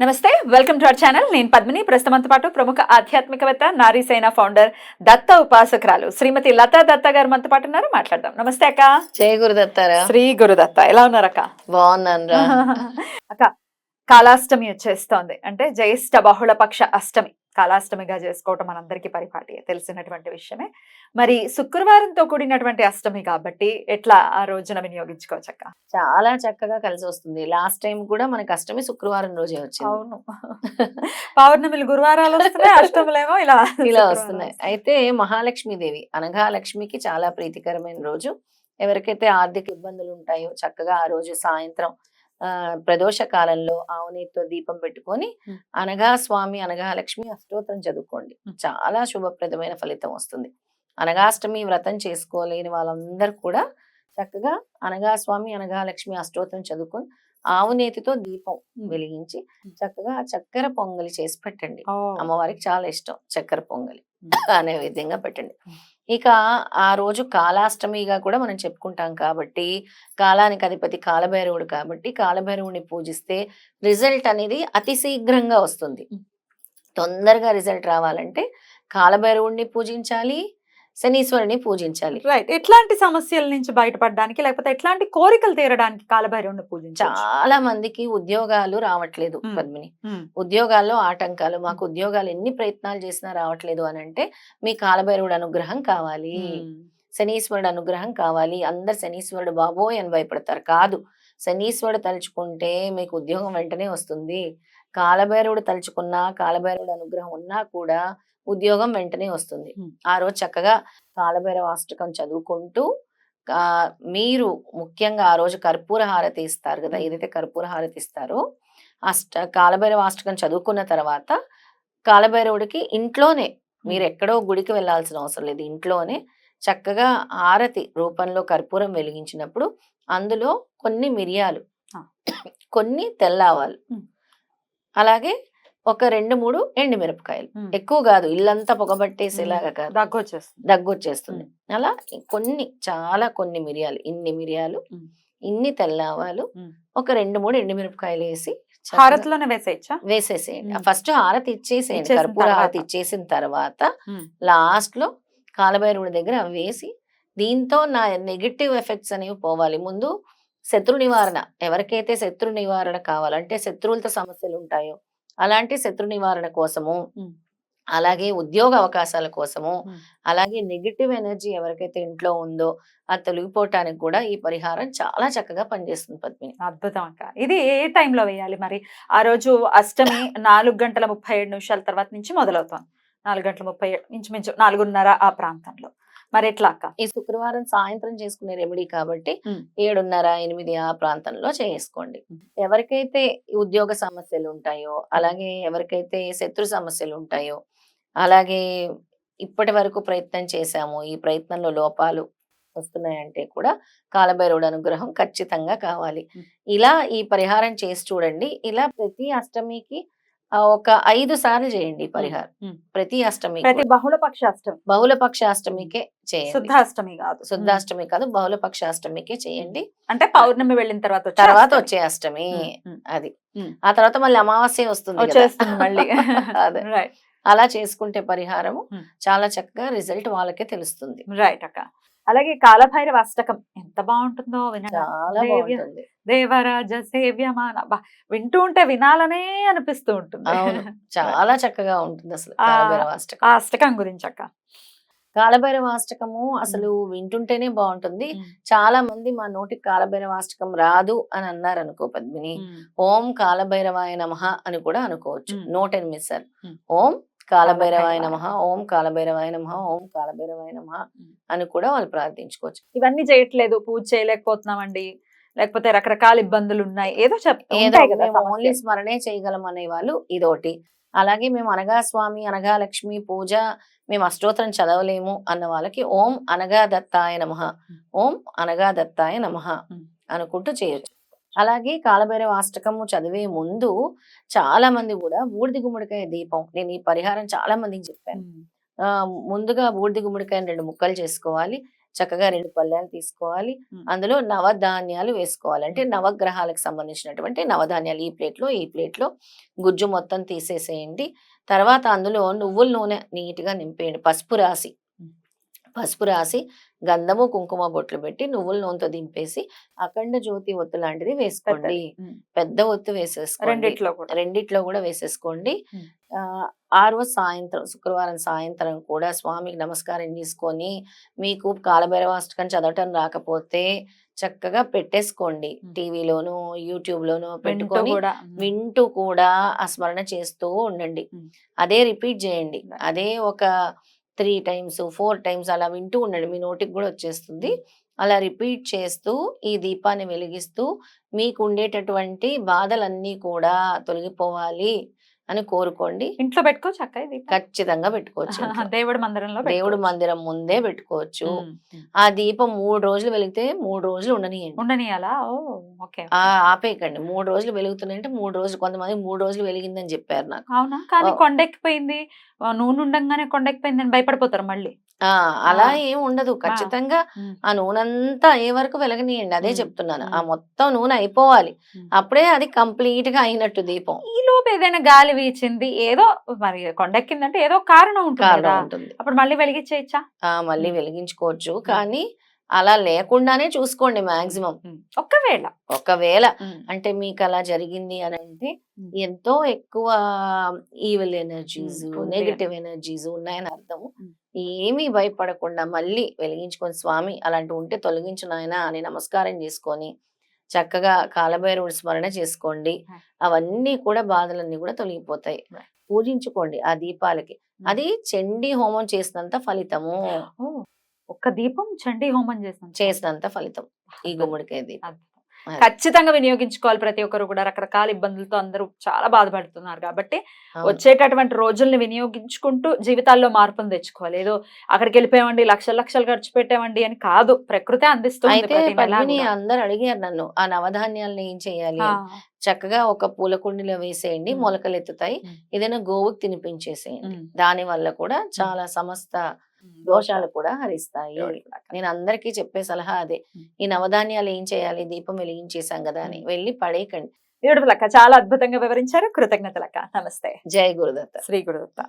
నమస్తే welcome to our channel. నేను పద్మిని. ప్రస్తుతంతో పాటు ప్రముఖ ఆధ్యాత్మికవేత్త నారీసేన ఫౌండర్ దత్త ఉపాసకురాలు శ్రీమతి లతా దత్త గారు మనతో పాటు ఉన్నారు. మాట్లాడదాం. నమస్తే అక్క. జయ గురుదత్తారా. శ్రీ గురుదత్త. ఎలా ఉన్నారు అక్క? బాగున్నాను అక్క కాలాష్టమి వచ్చేస్తోంది. అంటే జ్యేష్ఠ బహుళ పక్ష అష్టమి. కాలాష్టమిగా చేసుకోవటం మనందరికీ పరిపాటి తెలిసినటువంటి విషయమే. మరి శుక్రవారంతో కూడినటువంటి అష్టమి కాబట్టి ఎట్లా ఆ రోజున వినియోగించుకోవచ్చు అక్క చాలా చక్కగా కలిసి వస్తుంది లాస్ట్ టైం కూడా మనకి అష్టమి శుక్రవారం రోజే వచ్చింది. అవును. పౌర్ణమిలు గురువారాలు వస్తున్నాయి అష్టములేమో ఇలా ఇలా వస్తున్నాయి. అయితే మహాలక్ష్మీదేవి అనగా లక్ష్మికి చాలా ప్రీతికరమైన రోజు. ఎవరికైతే ఆర్థిక ఇబ్బందులు ఉంటాయో చక్కగా ఆ రోజు సాయంత్రం ప్రదోష కాలంలో ఆవునేతితో దీపం పెట్టుకొని. అనగా స్వామి అనగా లక్ష్మి అష్టోత్తరం చదువుకోండి. చాలా శుభప్రదమైన ఫలితం వస్తుంది అనగాష్టమి వ్రతం చేసుకోలేని వాళ్ళందరూ కూడా చక్కగా అనగా స్వామి అనగా లక్ష్మి అష్టోత్తరం చదువుకొని ఆవు నేతితో దీపం వెలిగించి. చక్కగా చక్కెర పొంగలి చేసి పెట్టండి అమ్మవారికి చాలా ఇష్టం చక్కెర పొంగలి. అనే విధంగా పెట్టండి. ఇక ఆ రోజు కాలాష్టమిగా కూడా మనం చెప్పుకుంటాం కాబట్టి కాలానికి అధిపతి కాలభైరవుడు కాబట్టి కాలభైరవుడిని పూజిస్తే రిజల్ట్ అనేది అతి శీఘ్రంగా వస్తుంది. తొందరగా రిజల్ట్ రావాలంటే కాలభైరవుడిని పూజించాలి శనీశ్వరుని పూజించాలి. రైట్ ఎట్లాంటి సమస్యల నుంచి బయటపడడానికి లేకపోతే ఎట్లాంటి కోరికలు తీరడానికి కాలభైరవుని పూజించాలి చాలా మందికి ఉద్యోగాలు రావట్లేదు Hmm. పద్మిని. ఉద్యోగాల్లో ఆటంకాలు మాకు ఉద్యోగాలు ఎన్ని ప్రయత్నాలు చేసినా రావట్లేదు అని అంటే మీ కాలభైరవుడు అనుగ్రహం కావాలి. శనీశ్వరుడు అనుగ్రహం కావాలి. అందరు శనీశ్వరుడు బాబోయ్ అని భయపడతారు. కాదు. శనీశ్వరుడు తలుచుకుంటే మీకు ఉద్యోగం వెంటనే వస్తుంది. కాలభైరవుడు తలుచుకున్నా కాలభైరవుడు అనుగ్రహం ఉన్నా కూడా ఉద్యోగం వెంటనే వస్తుంది. ఆ రోజు చక్కగా కాలభైరవ అష్టకం చదువుకుంటూ మీరు ముఖ్యంగా ఆ రోజు కర్పూర హారతి ఇస్తారు కదా. ఏదైతే కర్పూర హారతి ఇస్తారో అష్ట కాలభైరవ అష్టకం చదువుకున్న తర్వాత కాలభైరవుడికి ఇంట్లోనే మీరు ఎక్కడో గుడికి వెళ్ళాల్సిన అవసరం లేదు ఇంట్లోనే చక్కగా హారతి రూపంలో కర్పూరం వెలిగించినప్పుడు అందులో కొన్ని మిరియాలు. కొన్ని తెల్లావాలు. అలాగే ఒక రెండు మూడు ఎండుమిరపకాయలు ఎక్కువ కాదు ఇల్లంతా పొగబట్టేసేలాగా కాదు. దగ్గు వచ్చేస్తుంది దగ్గు వచ్చేస్తుంది అలా కొన్ని చాలా కొన్ని మిరియాలు ఇన్ని మిరియాలు. ఇన్ని తెల్లావాలు. ఒక రెండు మూడు ఎండుమిరపకాయలు వేసి చక్కగా హారతిలోనే వేసేయచ్చా? వేసేసేయండి. ఫస్ట్ హారతి ఇచ్చేసేయండి. కర్పూర హారతి. ఇచ్చేసిన తర్వాత. లాస్ట్లో కాలభైరవుడి దగ్గర అవి వేసి దీంతో నా నెగిటివ్ ఎఫెక్ట్స్ అనేవి పోవాలి. ముందు శత్రు నివారణ. ఎవరికైతే శత్రు నివారణ కావాలంటే శత్రువులతో సమస్యలు ఉంటాయో అలాంటి శత్రు నివారణ కోసము. అలాగే ఉద్యోగ అవకాశాల కోసము. అలాగే నెగిటివ్ ఎనర్జీ ఎవరికైతే ఇంట్లో ఉందో అది తొలగిపోవటానికి కూడా ఈ పరిహారం చాలా చక్కగా పనిచేస్తుంది పద్మిని. అద్భుతం అక్క. ఇది ఏ టైంలో వేయాలి మరి? ఆ రోజు అష్టమి నాలుగు గంటల ముప్పై ఏడు నిమిషాల తర్వాత నుంచి మొదలవుతాం. నాలుగు గంటల ముప్పై ఏడు ఇంచుమించు నాలుగున్నర ఆ ప్రాంతంలో. మరి ఎట్లా అక్క ఈ శుక్రవారం సాయంత్రం చేసుకునే రెమెడీ కాబట్టి. ఏడున్నర ఎనిమిది ఆ ప్రాంతంలో చేసుకోండి. ఎవరికైతే ఉద్యోగ సమస్యలు ఉంటాయో అలాగే ఎవరికైతే శత్రు సమస్యలు ఉంటాయో అలాగే ఇప్పటి వరకు ప్రయత్నం చేశాము ఈ ప్రయత్నంలో లోపాలు వస్తున్నాయంటే కూడా కాలభైరవుడు అనుగ్రహం ఖచ్చితంగా కావాలి. ఇలా ఈ పరిహారం చేసి చూడండి ఇలా ప్రతి అష్టమికి ఒక ఐదు సార్లు చేయండి పరిహారం. ప్రతి అష్టమి ప్రతి బహుళ పక్ష అష్టమి బహుళపక్ష అష్టమికే చేయండి. శుద్ధాష్టమి కాదు. శుద్ధాష్టమి కాదు బహుళపక్ష అష్టమికే చేయండి. అంటే పౌర్ణమి వెళ్ళిన తర్వాత తర్వాత. వచ్చే అష్టమి. అది. ఆ తర్వాత మళ్ళీ అమావాస్య వస్తుంది మళ్ళీ. అదే. అలా చేసుకుంటే పరిహారము. చాలా చక్కగా రిజల్ట్ వాళ్ళకే తెలుస్తుంది. రైట్ అక్క. అలాగే కాలభైరవ అష్టకం. ఎంత బాగుంటుందో వినండి. బాగుంటుంది. దేవరాజ సేవ్యమాన. వింటూ ఉంటే వినాలనే అనిపిస్తూ ఉంటుంది. చాలా చక్కగా ఉంటుంది అసలు కాలభైరవాష్టకం ఆ అష్టకం గురించి అక్క. కాలభైరవాష్టకము అసలు వింటుంటేనే బాగుంటుంది. చాలా మంది మా నోటికి కాలభైరవాష్టకం రాదు అని అన్నారు అనుకో పద్మిని ఓం కాలభైరవాయ నమః అని కూడా అనుకోవచ్చు. నోట్ ఎనిమిది సార్ మ్మ్. ఓం కాలభైరవాయ నమః ఓం కాలభైరవాయ నమః ఓం కాలభైరవాయ నమః. అని కూడా వాళ్ళు ప్రార్థించుకోవచ్చు ఇవన్నీ చేయట్లేదు పూజ చేయలేకపోతున్నామండి లేకపోతే రకరకాల ఇబ్బందులు ఉన్నాయి ఏదో చెప్ ఏదో ఉంటాయి కదా మేము సమస్యలు. ఓన్లీ స్మరణే చేయగలం అనే వాళ్ళు ఇదోటి అలాగే మేము అనగా స్వామి అనగా లక్ష్మి పూజ మేము అష్టోత్తరం చదవలేము అన్న వాళ్ళకి ఓం అనగా దత్తాయ నమః ఓం అనగా దత్తాయ నమః. అనుకుంటూ చేయొచ్చు అలాగే కాలభైరవ అష్టకము చదివే ముందు చాలా మంది కూడా బూడిద గుమ్మడికాయ దీపం నేను ఈ పరిహారం చాలా మందికి చెప్పాను. ముందుగా బూడిద గుమ్మడికాయని రెండు ముక్కలు చేసుకోవాలి చక్కగా రెండు పళ్ళాలు తీసుకోవాలి. అందులో నవధాన్యాలు వేసుకోవాలి. అంటే నవగ్రహాలకు సంబంధించినటువంటి నవధాన్యాలు ఈ ప్లేట్లో ఈ ప్లేట్లో గుజ్జు మొత్తం తీసేసేయండి. తర్వాత అందులో నువ్వుల నూనె నీట్గా నింపేయండి. పసుపు రాసి. పసుపు రాసి గంధము కుంకుమ బొట్లు పెట్టి నువ్వుల నూనెతో దింపేసి అఖండ జ్యోతి ఒత్తు లాంటిది వేసుకోండి. పెద్ద ఒత్తు వేసేసుకోండి రెండిట్లో కూడా రెండిట్లో కూడా వేసేసుకోండి. ఆ, రోజు సాయంత్రం శుక్రవారం సాయంత్రం కూడా స్వామికి నమస్కారం చేసుకొని మీకు కాలభైరవాష్టకం చదవటం రాకపోతే చక్కగా పెట్టేసుకోండి. టీవీలోను యూట్యూబ్ లోను వింటూ పెట్టుకొని. వింటూ కూడా ఆ స్మరణ చేస్తూ ఉండండి. అదే రిపీట్ చేయండి. అదే ఒక త్రీ టైమ్స్ ఫోర్ టైమ్స్ అలా వింటూ ఉండండి. మీ నోటికి కూడా వచ్చేస్తుంది. అలా రిపీట్ చేస్తూ ఈ దీపాన్ని వెలిగిస్తూ మీకు ఉండేటటువంటి బాధలన్నీ కూడా తొలగిపోవాలి. అని కోరుకోండి ఇంట్లో పెట్టుకోవచ్చు అక్క ఇది ఖచ్చితంగా పెట్టుకోవచ్చు. దేవుడి మందిరంలో దేవుడి. మందిరం ముందే పెట్టుకోవచ్చు. ఆ దీపం మూడు రోజులు వెలిగితే మూడు రోజులు ఉండనియండి ఉండనియాలా ఓకే ఆ ఆపేయకండి మూడు రోజులు వెలుగుతున్నాయంటే మూడు రోజులు కొంతమంది మూడు రోజులు వెలిగిందని చెప్పారు నాకు అవునా కానీ. కొండెక్కిపోయింది నూనె ఉండంగానే కొండెక్కిపోయింది అని భయపడిపోతారు మళ్ళీ ఆ అలా. ఏం ఉండదు ఖచ్చితంగా. ఆ నూనె అంతా అయ్యే వరకు వెలగనీయండి అదే. చెప్తున్నాను. ఆ మొత్తం నూనె అయిపోవాలి. అప్పుడే అది కంప్లీట్గా అయినట్టు దీపం ఈ లోపు ఏదైనా గాలి వీచింది ఏదో మరి కొండెక్కిందంటే ఏదో కారణం ఉంటుంది అప్పుడు మళ్ళీ వెలిగించేయచ్చా? మళ్ళీ. వెలిగించుకోవచ్చు. కానీ అలా లేకుండానే చూసుకోండి మాక్సిమం. ఒకవేళ. ఉమ్. అంటే మీకు అలా జరిగింది అని అంటే. ఎంతో ఎక్కువ ఈవిల్ ఎనర్జీస్ నెగటివ్ ఎనర్జీస్ ఉన్నాయని అర్థము. ఏమీ భయపడకుండా మళ్ళీ వెలిగించుకొని స్వామి అలాంటి ఉంటే తొలగించు నాయన అని నమస్కారం చేసుకొని చక్కగా కాలభైరవుడి స్మరణ చేసుకోండి. అవన్నీ కూడా బాధలన్నీ కూడా తొలగిపోతాయి. పూజించుకోండి ఆ దీపాలకి. అది చండీ హోమం చేసినంత ఫలితము. ఒక్క దీపం చండీ హోమం చేస్తాం చేసినంత ఫలితం. ఈ గుమ్మడికాయ దీపం. ఖచ్చితంగా వినియోగించుకోవాలి ప్రతి ఒక్కరు కూడా రకరకాల ఇబ్బందులతో అందరూ చాలా బాధపడుతున్నారు కాబట్టి. వచ్చేటటువంటి రోజుల్ని వినియోగించుకుంటూ జీవితాల్లో మార్పును తెచ్చుకోవాలి ఏదో అక్కడికి వెళ్ళిపోయామండి లక్షలు లక్షలు ఖర్చు పెట్టామండి అని కాదు ప్రకృతి అందిస్తుంది. అందరు అడిగారు నన్ను ఆ నవధాన్యాలను ఏం చేయాలి. చక్కగా ఒక పూల కుండీలో వేసేయండి. మొలకలు ఎత్తుతాయి. ఏదైనా గోవుకి తినిపించేసేయండి దాని వల్ల కూడా చాలా సమస్త దోషాలు కూడా హరిస్తాయి. నేను అందరికీ చెప్పే సలహా అదే. ఈ నవధాన్యాలు ఏం చేయాలి? దీపం వెలిగించేసాం కదా అని. వెళ్ళి పడేయకండి. బ్యూటిఫుల్ అక్క. చాలా అద్భుతంగా వివరించారు. కృతజ్ఞతలక్క. నమస్తే. జై గురుదత్త. శ్రీ గురుదత్త.